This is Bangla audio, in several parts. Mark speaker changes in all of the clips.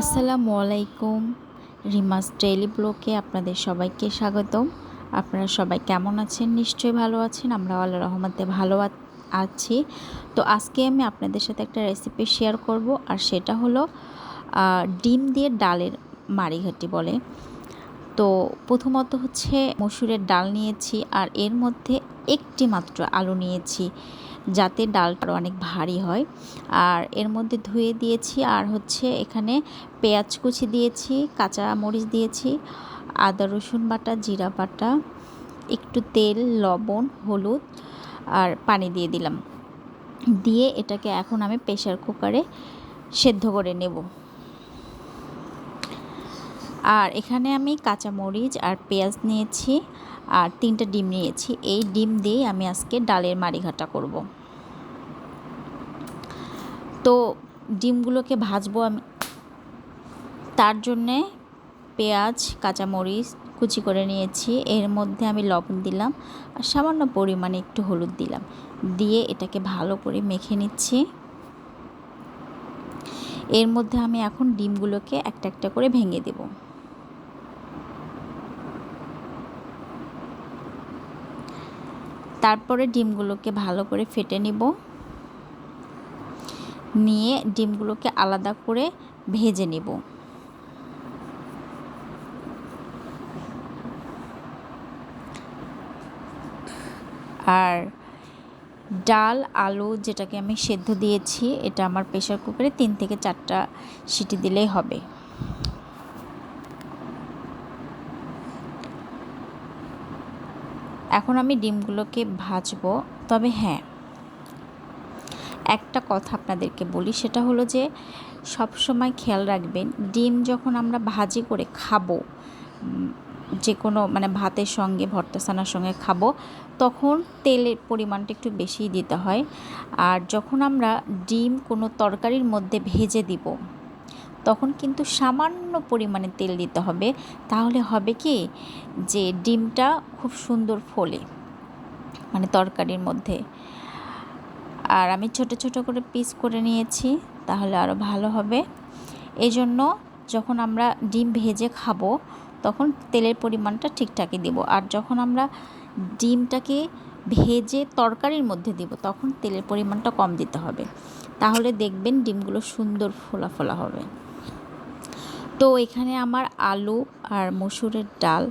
Speaker 1: আসসালামু আলাইকুম। রিমাস ডেইলি ব্লকে আপনাদের সবাইকে স্বাগতম। আপনারা সবাই কেমন আছেন? নিশ্চয়ই ভালো আছেন। আমরা আল্লাহ রহমতে ভালো আছি। তো আজকে আমি আপনাদের সাথে একটা রেসিপি শেয়ার করব, আর সেটা হলো ডিম দিয়ে ডালের মারিঘাটি বলে। তো প্রথমত হচ্ছে মসুরের ডাল নিয়েছি আর এর মধ্যে একটি মাত্র আলু নিয়েছি, যাতে ডালটা অনেক ভারী হয়। আর এর মধ্যে ধুয়ে দিয়েছি আর হচ্ছে এখানে পেঁয়াজ কুচি দিয়েছি, কাঁচা মরিচ দিয়েছি, আদা রসুন বাটা, জিরা বাটা, একটু তেল, লবণ, হলুদ আর পানি দিয়ে দিলাম। দিয়ে এটাকে এখন আমি প্রেশার কুকারে সেদ্ধ করে নেব। আর এখানে আমি কাঁচা মরিচ আর পেঁয়াজ নিয়েছি আর তিনটা ডিম নিয়েছি। এই ডিম দিয়েই আমি আজকে ডালের মাড়িঘাটা করব। তো ডিমগুলোকে ভাজবো আমি। তার জন্যে পেঁয়াজ, কাঁচামরিচ কুচি করে নিয়েছি। এর মধ্যে আমি লবণ দিলাম আর সামান্য পরিমাণে একটু হলুদ দিলাম। দিয়ে এটাকে ভালো করে মেখে নিচ্ছি। এর মধ্যে আমি এখন ডিমগুলোকে একটা একটা করে ভেঙে দেব। তারপরে ডিমগুলোকে ভালো করে ফেটে নিব। নিয়ে ডিমগুলোকে আলাদা করে ভেজে নেব। আর ডাল, আলু যেটাকে আমি সেদ্ধ দিয়েছি, এটা আমার প্রেশার কুকারে তিন থেকে চারটা সিটি দিলেই হবে। এখন আমি ডিমগুলোকে ভাজবো। তবে হ্যাঁ একটা কথা আপনাদেরকে বলি, সেটা হলো যে সব সময় খেয়াল রাখবেন, ডিম যখন আমরা ভাজি করে খাব, যে কোনো মানে ভাতের সঙ্গে, ভর্তা সানার সঙ্গে খাব, তখন তেলের পরিমাণটা একটু বেশিই দিতে হয়। আর যখন আমরা ডিম কোনো তরকারির মধ্যে ভেজে দিব তখন কিন্তু সামান্য পরিমাণে তেল দিতে হবে। তাহলে হবে কি? যে ডিমটা খুব সুন্দর ফোলে মানে তরকারির মধ্যে। আর আমি ছোট ছোট করে পিস করে নিয়েছি, তাহলে আরও ভালো হবে। এই জন্য যখন আমরা ডিম ভেজে খাব, তখন তেলের পরিমাণটা ঠিকঠাকই দেব। আর যখন আমরা ডিমটাকে ভেজে তরকারির মধ্যে দিব, তখন তেলের পরিমাণটা কম দিতে হবে। তাহলে দেখবেন ডিমগুলো সুন্দর ফোলা ফোলা হবে। তো এখানে আমার আলু আর মসুরের ডাল,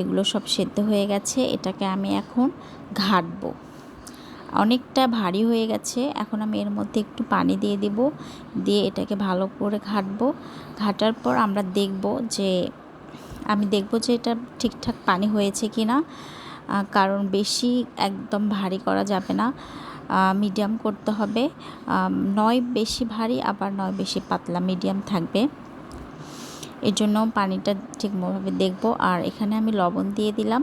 Speaker 1: এগুলো সব সেদ্ধ হয়ে গেছে। এটাকে আমি এখন ঘাটবো। অনেকটা ভারী হয়ে গেছে। এখন আমি এর মধ্যে একটু পানি দিয়ে দেব। দিয়ে এটাকে ভালো করে ঘাটবো। ঘাটার পর আমরা দেখব যে, আমি দেখব যে এটা ঠিকঠাক পানি হয়েছে কি না কারণ বেশি একদম ভারী করা যাবে না। মিডিয়াম করতে হবে। নয় বেশি ভারী, আবার নয় বেশি পাতলা, মিডিয়াম থাকবে। এর জন্য পানিটা ঠিকভাবে দেখব। আর এখানে আমি লবণ দিয়ে দিলাম।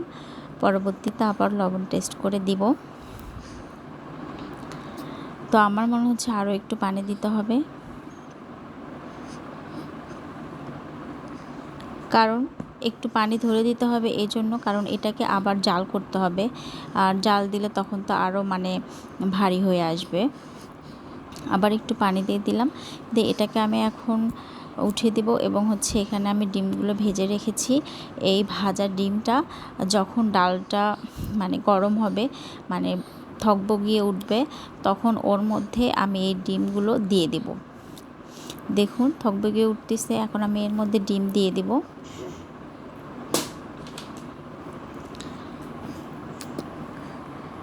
Speaker 1: পরবর্তীতে আবার লবণ টেস্ট করে দিব। তো আমার মনে হচ্ছে আরও একটু পানি দিতে হবে। কারণ একটু পানি ধরে দিতে হবে এই জন্য কারণ এটাকে আবার জাল করতে হবে। আর জাল দিলে তখন তো আরও মানে ভারী হয়ে আসবে। আবার একটু পানি দিয়ে দিলাম। দিয়ে এটাকে আমি এখন উঠিয়ে দিব এবং হচ্ছে এখানে আমি ডিমগুলো ভেজে রেখেছি। এই ভাজা ডিমটা যখন ডালটা মানে গরম হবে মানে থকবগিয়ে উঠবে, তখন ওর মধ্যে আমি এই ডিমগুলো দিয়ে দেব। দেখুন থকবগিয়ে উঠতেছে, এখন আমি এর মধ্যে ডিম দিয়ে দিব।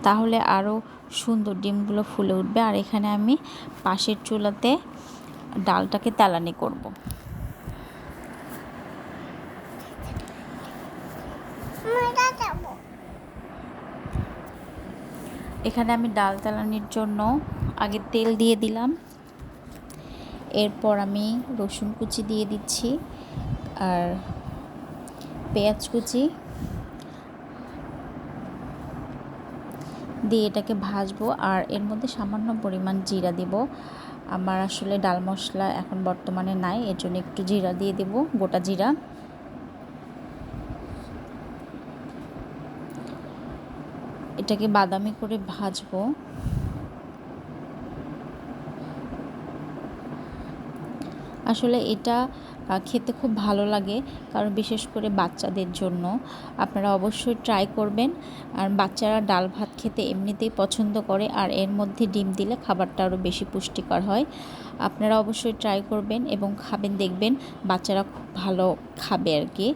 Speaker 1: তাহলে আরও সুন্দর ডিমগুলো ফুলে উঠবে। আর এখানে আমি পাশের চুলাতে ডালটাকে তেলানি করব। এখানে আমি ডাল তেলানির জন্য আগে তেল দিয়ে দিলাম। এরপর আমি রসুন কুচি দিয়ে দিচ্ছি আর পেঁয়াজ কুচি। দিয়ে এটাকে ভাজবো আর এর মধ্যে সামান্য পরিমাণ জিরা দিব। আমার আসলে ডাল মশলা এখন বর্তমানে নাই এর জন্য একটু জিরা দিয়ে দেব, গোটা জিরা। এটাকে বাদামি করে ভাজবো। আসলে এটা খেতে খুব ভালো লাগে। কারণ বিশেষ করে বাচ্চাদের জন্য। আপনারা অবশ্যই ট্রাই করবেন। আর বাচ্চারা ডাল ভাত খেতে এমনিতেই পছন্দ করে। আর এর মধ্যে ডিম দিলে খাবারটা আরও বেশি পুষ্টিকর হয়। আপনারা অবশ্যই ট্রাই করবেন এবং খাবেন, দেখবেন বাচ্চারা খুব ভালো খাবে আর কি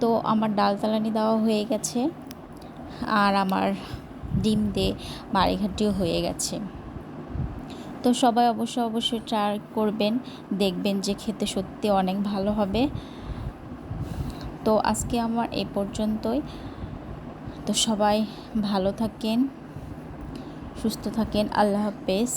Speaker 1: তো আমার ডাল তালানি দেওয়া হয়ে গেছে। আর আমার ডিম দিয়ে মাড়িঘাটিও হয়ে গেছে। তো সবাই অবশ্যই অবশ্যই ট্রাই করবেন, দেখবেন যে খেতে সত্যি অনেক ভালো হবে। তো আজকে আমার এ পর্যন্তই। তো সবাই ভালো থাকেন, সুস্থ থাকেন, আল্লাহ হাফেজ।